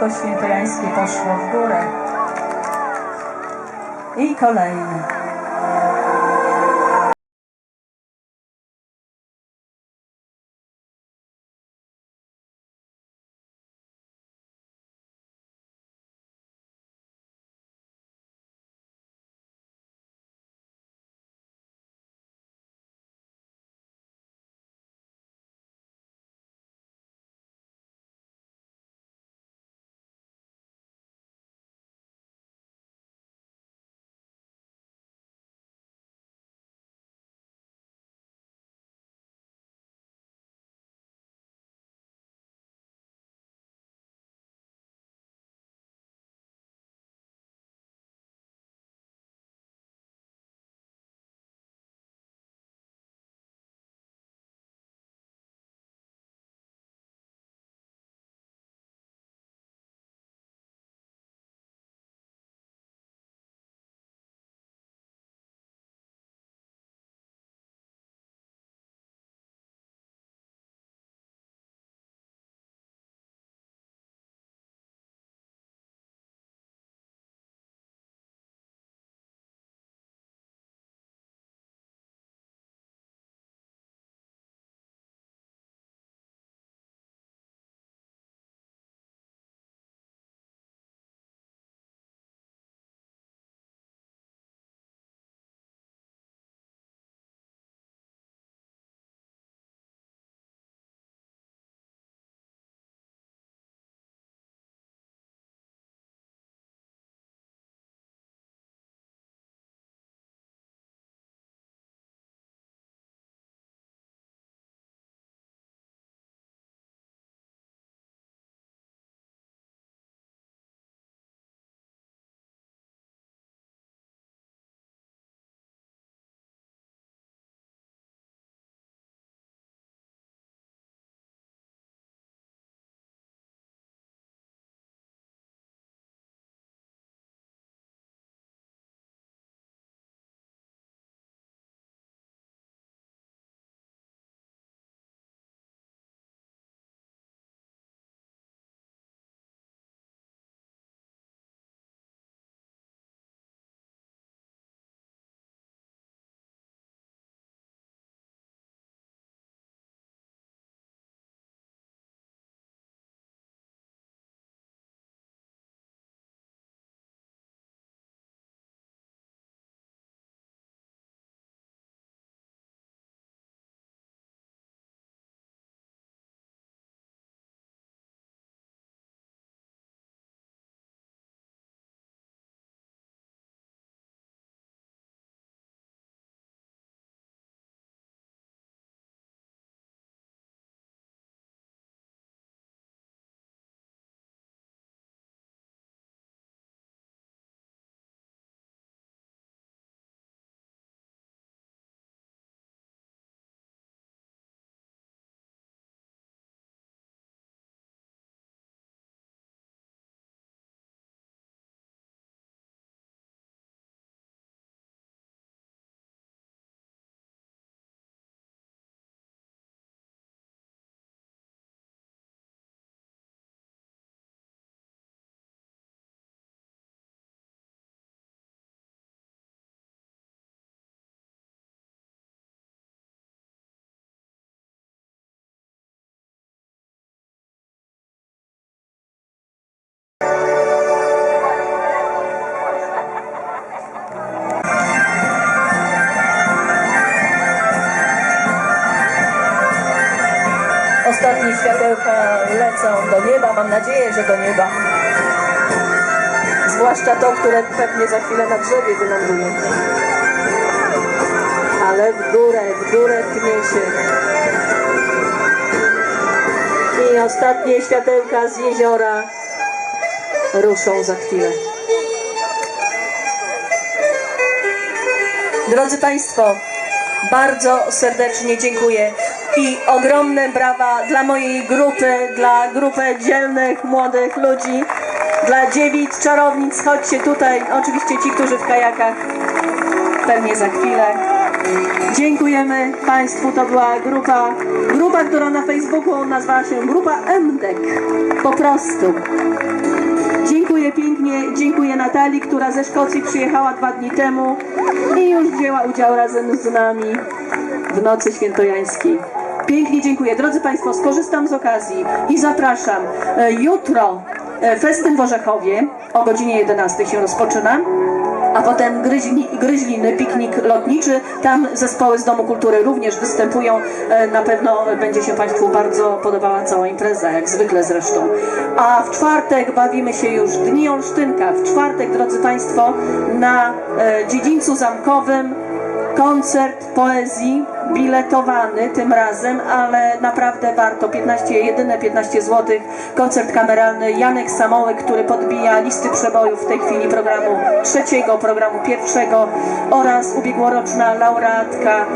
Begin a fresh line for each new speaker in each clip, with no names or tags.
Światełko świętojańskie poszło w górę. I kolejne. Światełka lecą do nieba, mam nadzieję, że do nieba. Zwłaszcza to, które pewnie za chwilę na drzewie wyląduje. Ale w górę, w górę pnie się. I ostatnie światełka z jeziora ruszą za chwilę. Drodzy Państwo, bardzo serdecznie dziękuję i ogromne brawa dla mojej grupy, dla grupy dzielnych, młodych ludzi, dla dziewic, czarownic. Chodźcie tutaj, oczywiście ci, którzy w kajakach, pewnie za chwilę. Dziękujemy Państwu, to była grupa, grupa, która na Facebooku nazywała się Grupa MDEK, po prostu. Dziękuję pięknie, dziękuję Natalii, która ze Szkocji przyjechała dwa dni temu i już wzięła udział razem z nami w Nocy Świętojańskiej. Pięknie dziękuję. Drodzy Państwo, skorzystam z okazji i zapraszam. E, Jutro e, festyn w Orzechowie o godzinie 11 się rozpoczyna. A potem gryźli, gryźliny, piknik lotniczy. Tam zespoły z Domu Kultury również występują. E, Na pewno będzie się Państwu bardzo podobała cała impreza, jak zwykle zresztą. A w czwartek bawimy się już Dni Olsztynka. W czwartek, drodzy Państwo, na e, dziedzińcu zamkowym koncert poezji biletowany tym razem, ale naprawdę warto. 15, jedyne 15 zł. Koncert kameralny Janek Samołek, który podbija listy przebojów w tej chwili programu trzeciego, programu pierwszego oraz ubiegłoroczna laureatka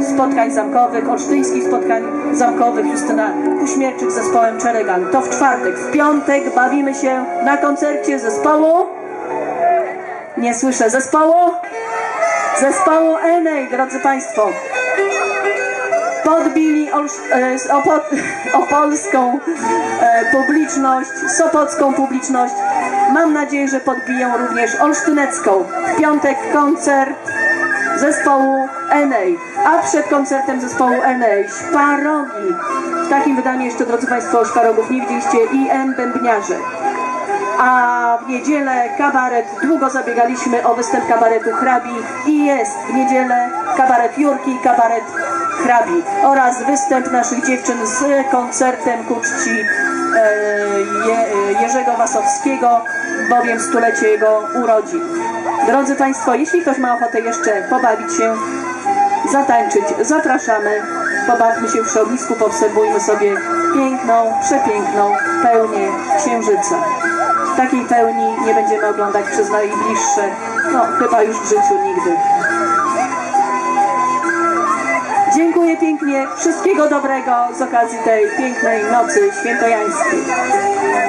y, spotkań zamkowych, olsztyńskich spotkań zamkowych Justyna Kuśmierczyk z zespołem Czeregan. To w czwartek. W piątek bawimy się na koncercie zespołu nie słyszę zespołu zespołu Enej, drodzy Państwo. Podbili Olsz- e, opo- opolską e, publiczność, sopocką publiczność. Mam nadzieję, że podbiją również olsztynecką. W piątek koncert zespołu Enej, a przed koncertem zespołu Enej Szparogi. W takim wydaniu jeszcze, drodzy Państwo, szparogów nie widzieliście i N Bębniarze a w niedzielę kabaret, długo zabiegaliśmy o występ kabaretu Hrabi i jest w niedzielę kabaret Jurki, kabaret Hrabi oraz występ naszych dziewczyn z koncertem ku czci e, Je, Jerzego Wasowskiego, bowiem stulecie jego urodzin. Drodzy Państwo, jeśli ktoś ma ochotę jeszcze pobawić się, zatańczyć, zapraszamy, pobawmy się przy ognisku, poobserwujmy sobie piękną, przepiękną pełnię księżyca. Takiej pełni nie będziemy oglądać przez najbliższe, no chyba już w życiu nigdy. Dziękuję pięknie, wszystkiego dobrego z okazji tej pięknej nocy świętojańskiej.